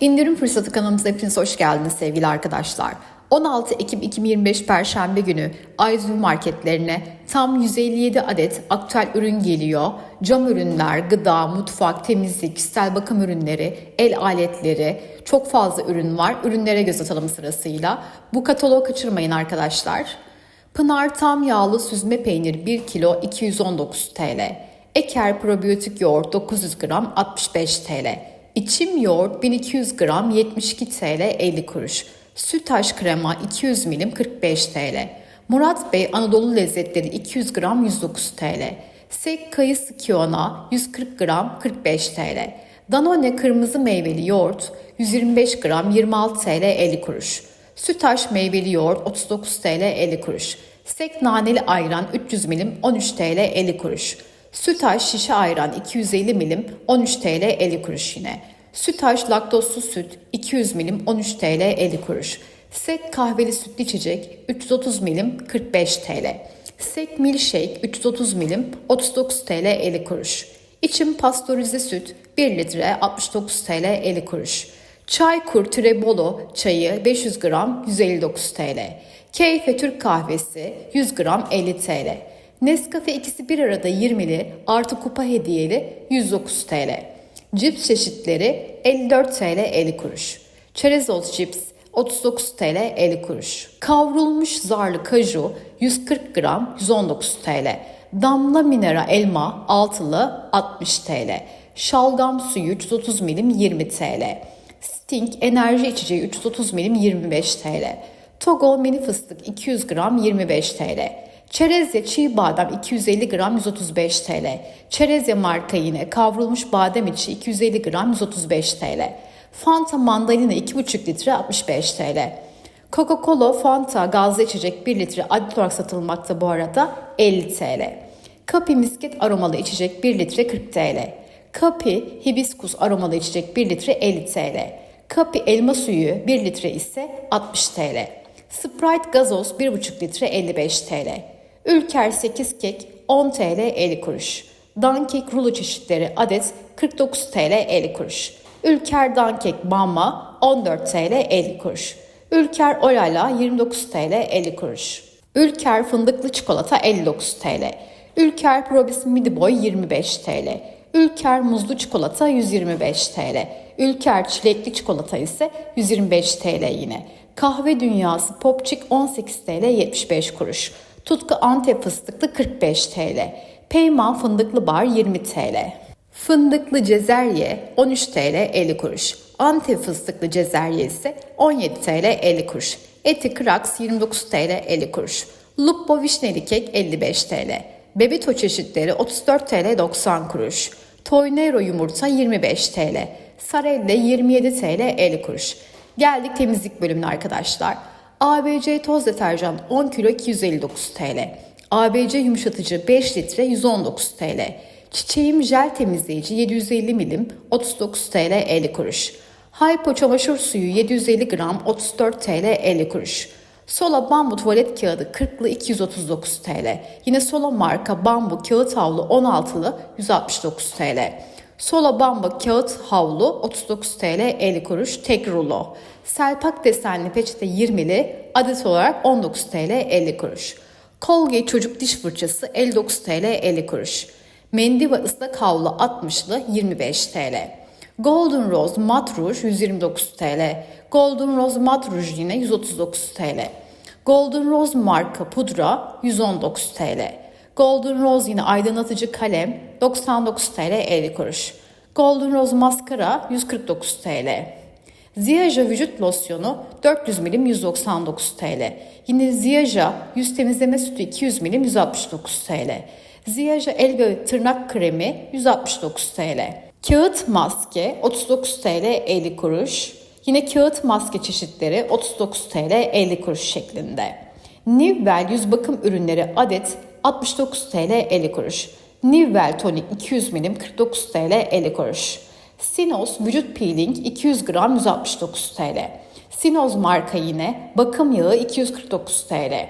İndirim fırsatı kanalımıza hepiniz hoş geldiniz sevgili arkadaşlar. 16 Ekim 2025 Perşembe günü Ayzu marketlerine tam 157 adet aktüel ürün geliyor. Cam ürünler, gıda, mutfak, temizlik, kişisel bakım ürünleri, el aletleri, çok fazla ürün var. Ürünlere göz atalım sırasıyla. Bu kataloğu kaçırmayın arkadaşlar. Pınar tam yağlı süzme peynir 1 kilo 219 TL. Eker probiyotik yoğurt 900 gram 65 TL. İçim yoğurt 1200 gram 72 TL 50 kuruş. Sütaş krema 200 milim 45 TL. Murat Bey Anadolu lezzetleri 200 gram 109 TL. Sek kayısı kiyona 140 gram 45 TL. Danone kırmızı meyveli yoğurt 125 gram 26 TL 50 kuruş. Sütaş meyveli yoğurt 39 TL 50 kuruş. Sek naneli ayran 300 milim 13 TL 50 kuruş. Sütaş şişe ayran 250 milim 13 TL 50 kuruş yine. Sütaş laktozsuz süt 200 milim 13 TL 50 kuruş. Sek kahveli sütlü içecek 330 milim 45 TL. Sek milkshake 330 milim 39 TL 50 kuruş. İçim pastörize süt 1 litre 69 TL 50 kuruş. Çaykur Trebolo çayı 500 gram 159 TL. Keyfe Türk kahvesi 100 gram 50 TL. Nescafe ikisi bir arada 20'li artı kupa hediyeli 109 TL. Cips çeşitleri 54 TL 50 kuruş. Çerezos cips 39 TL 50 kuruş. Kavrulmuş zarlı kaju 140 gram 119 TL. Damla minera elma altılı 60 TL. Şalgam suyu 330 milim 20 TL. Sting enerji içeceği 330 milim 25 TL. Togo mini fıstık 200 gram 25 TL. Çerezya çiğ badem 250 gram 135 TL. Çerezya marka yine kavrulmuş badem içi 250 gram 135 TL. Fanta mandalina 2,5 litre 65 TL. Coca-Cola Fanta gazlı içecek 1 litre adet olarak satılmakta bu arada 50 TL. Kapi misket aromalı içecek 1 litre 40 TL. Kapi hibiskus aromalı içecek 1 litre 50 TL. Kapi elma suyu 1 litre ise 60 TL. Sprite gazoz 1,5 litre 55 TL. Ülker 8 kek 10 TL 50 kuruş. Dankek rulo çeşitleri adet 49 TL 50 kuruş. Ülker Dankek Bamma 14 TL 50 kuruş. Ülker Olala 29 TL 50 kuruş. Ülker fındıklı çikolata 59 TL. Ülker Probis Midi Boy 25 TL. Ülker muzlu çikolata 125 TL. Ülker çilekli çikolata ise 125 TL yine. Kahve dünyası Popçik 18 TL 75 kuruş. Tutku Antep fıstıklı 45 TL. Peyman fındıklı bar 20 TL. Fındıklı cezerye 13 TL 50 kuruş. Antep fıstıklı cezerye ise 17 TL 50 kuruş. Eti Kraks 29 TL 50 kuruş. Lupo vişneli kek 55 TL. Bebito çeşitleri 34 TL 90 kuruş. Toynero yumurta 25 TL. Sarelle 27 TL 50 kuruş. Geldik temizlik bölümüne arkadaşlar. ABC toz deterjan 10 kilo 259 TL. ABC yumuşatıcı 5 litre 119 TL. Çiçeğim jel temizleyici 750 milim 39 TL 50 kuruş. Hypo çamaşır suyu 750 gram 34 TL 50 kuruş. Sola bambu tuvalet kağıdı 40'lı 239 TL. Yine Sola marka bambu kağıt havlu 16'lı 169 TL. Sola bamba kağıt havlu 39 TL 50 kuruş tek rulo. Selpak desenli peçete 20'li adet olarak 19 TL 50 kuruş. Colgate çocuk diş fırçası 59 TL 50 kuruş. Mendiva ıslak havlu 60'lı 25 TL. Golden Rose Mat Rouge 129 TL. Golden Rose Mat Rouge yine 139 TL. Golden Rose marka pudra 119 TL. Golden Rose yine aydınlatıcı kalem 99 TL 50 kuruş. Golden Rose maskara 149 TL. Ziyaja vücut losyonu 400 milim 199 TL. Yine Ziyaja yüz temizleme sütü 200 milim 169 TL. Ziyaja el ve tırnak kremi 169 TL. Kağıt maske 39 TL 50 kuruş. Yine kağıt maske çeşitleri 39 TL 50 kuruş şeklinde. Nivvel yüz bakım ürünleri adet 69 TL 50 kuruş. Nivvel tonik 200 milim 49 TL 50 kuruş. Sinos vücut peeling 200 gram 169 TL. Sinos marka yine bakım yağı 249 TL.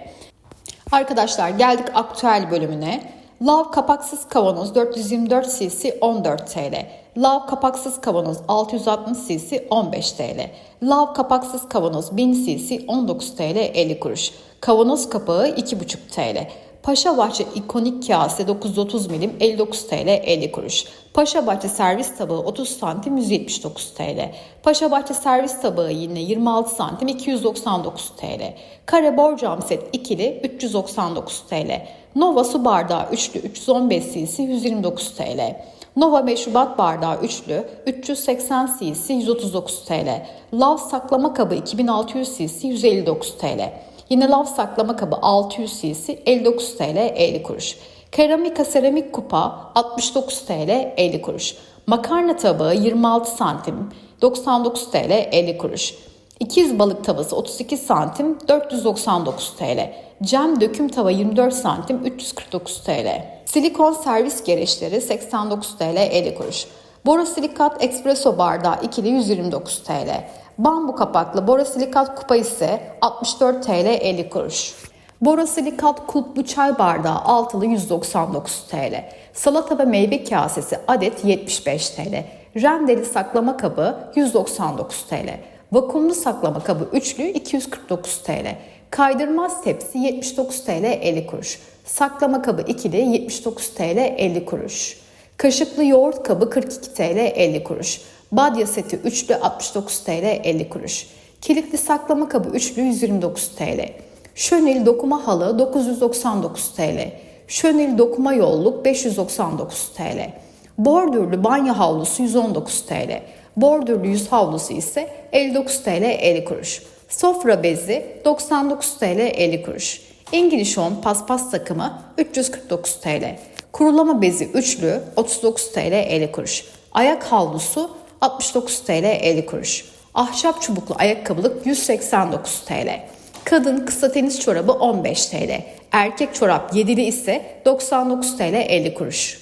Arkadaşlar geldik aktüel bölümüne. Lav kapaksız kavanoz 424 cc 14 TL. Lav kapaksız kavanoz 660 cc 15 TL. Lav kapaksız kavanoz 1000 cc 19 TL 50 kuruş. Kavanoz kapağı 2,5 TL. Paşabahçe ikonik kase 930 milim 59 TL 50 kuruş. Paşabahçe servis tabağı 30 santim 179 TL. Paşabahçe servis tabağı yine 26 santim 299 TL. Kare borcam set ikili 399 TL. Nova su bardağı üçlü 315 cc 129 TL. Nova meşrubat bardağı üçlü 380 cc 139 TL. Lav saklama kabı 2600 cc 159 TL. Yine lav saklama kabı 600 cc 59 TL 50 kuruş. Keramika seramik kupa 69 TL 50 kuruş. Makarna tabağı 26 santim 99 TL 50 kuruş. İkiz balık tavası 32 santim 499 TL. Cam döküm tava 24 santim 349 TL. Silikon servis gereçleri 89 TL 50 kuruş. Borosilikat espresso bardağı ikili 129 TL. Bambu kapaklı borosilikat kupa ise 64 TL 50 kuruş. Borosilikat kulplu çay bardağı altılı 199 TL. Salata ve meyve kasesi adet 75 TL. Rendeli saklama kabı 199 TL. Vakumlu saklama kabı üçlü 249 TL. Kaydırmaz tepsi 79 TL 50 kuruş. Saklama kabı ikili 79 TL 50 kuruş. Kaşıklı yoğurt kabı 42 TL 50 kuruş. Badya seti üçlü 69 TL 50 kuruş. Kilitli saklama kabı üçlü 129 TL. Şönil dokuma halı 999 TL. Şönil dokuma yolluk 599 TL. Bordürlü banyo havlusu 119 TL. Bordürlü yüz havlusu ise 59 TL 50 kuruş. Sofra bezi 99 TL 50 kuruş. İngiliz on paspas takımı 349 TL. Kurulama bezi üçlü 39 TL 50 kuruş. Ayak havlusu 69 TL 50 kuruş. Ahşap çubuklu ayakkabılık 189 TL. Kadın kısa tenis çorabı 15 TL. Erkek çorap 7'li ise 99 TL 50 kuruş.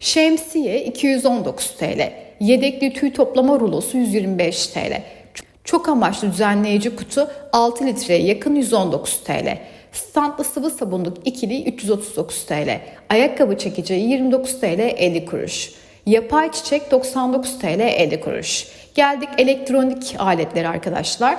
Şemsiye 219 TL. Yedekli tüy toplama rulosu 125 TL. Çok amaçlı düzenleyici kutu 6 litreye yakın 119 TL. Standlı sıvı sabunluk ikili 339 TL. Ayakkabı çekeceği 29 TL 50 kuruş. Yapay çiçek 99 TL 50 kuruş. Geldik elektronik aletlere arkadaşlar.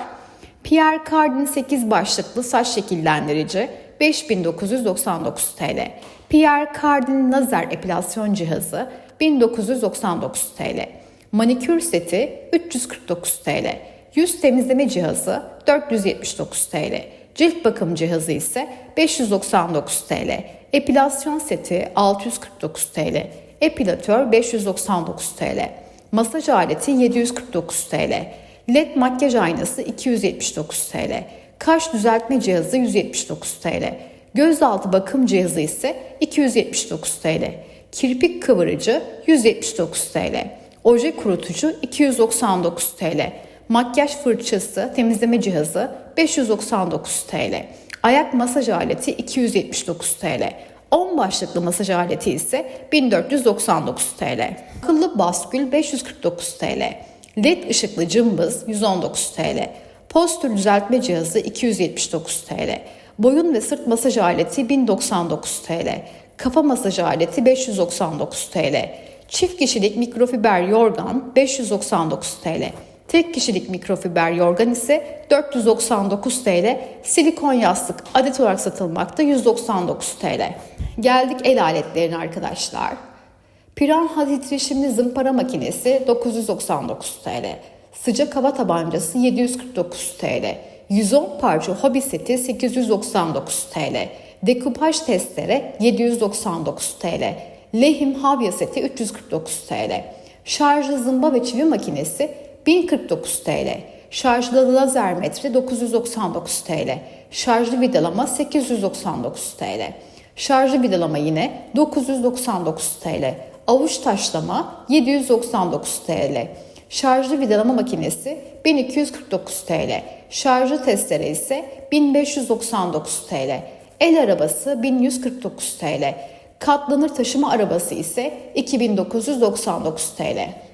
Pierre Cardin 8 başlıklı saç şekillendirici 5999 TL. Pierre Cardin lazer epilasyon cihazı 1999 TL. Manikür seti 349 TL. Yüz temizleme cihazı 479 TL. Cilt bakım cihazı ise 599 TL. Epilasyon seti 649 TL. Epilatör 599 TL. Masaj aleti 749 TL. LED makyaj aynası 279 TL. Kaş düzeltme cihazı 179 TL. Gözaltı bakım cihazı ise 279 TL. Kirpik kıvırıcı 179 TL. Oje kurutucu 299 TL. Makyaj fırçası, temizleme cihazı 599 TL. Ayak masaj aleti 279 TL. 10 başlıklı masaj aleti ise 1499 TL. Akıllı baskül 549 TL. LED ışıklı cımbız 119 TL. Postür düzeltme cihazı 279 TL. Boyun ve sırt masaj aleti 1099 TL. Kafa masaj aleti 599 TL. Çift kişilik mikrofiber yorgan 599 TL. Tek kişilik mikrofiber yorgan ise 499 TL. Silikon yastık adet olarak satılmakta 199 TL. Geldik el aletlerine arkadaşlar. Piranha titreşimli zımpara makinesi 999 TL. Sıcak hava tabancası 749 TL. 110 parça hobi seti 899 TL. Dekupaj testere 799 TL. Lehim havya seti 349 TL. Şarjlı zımba ve çivi makinesi 1049 TL. Şarjlı lazer metre 999 TL. Şarjlı vidalama 899 TL. Şarjlı vidalama yine 999 TL. Avuç taşlama 799 TL. Şarjlı vidalama makinesi 1249 TL. Şarjlı testere ise 1599 TL. El arabası 1149 TL. Katlanır taşıma arabası ise 2999 TL.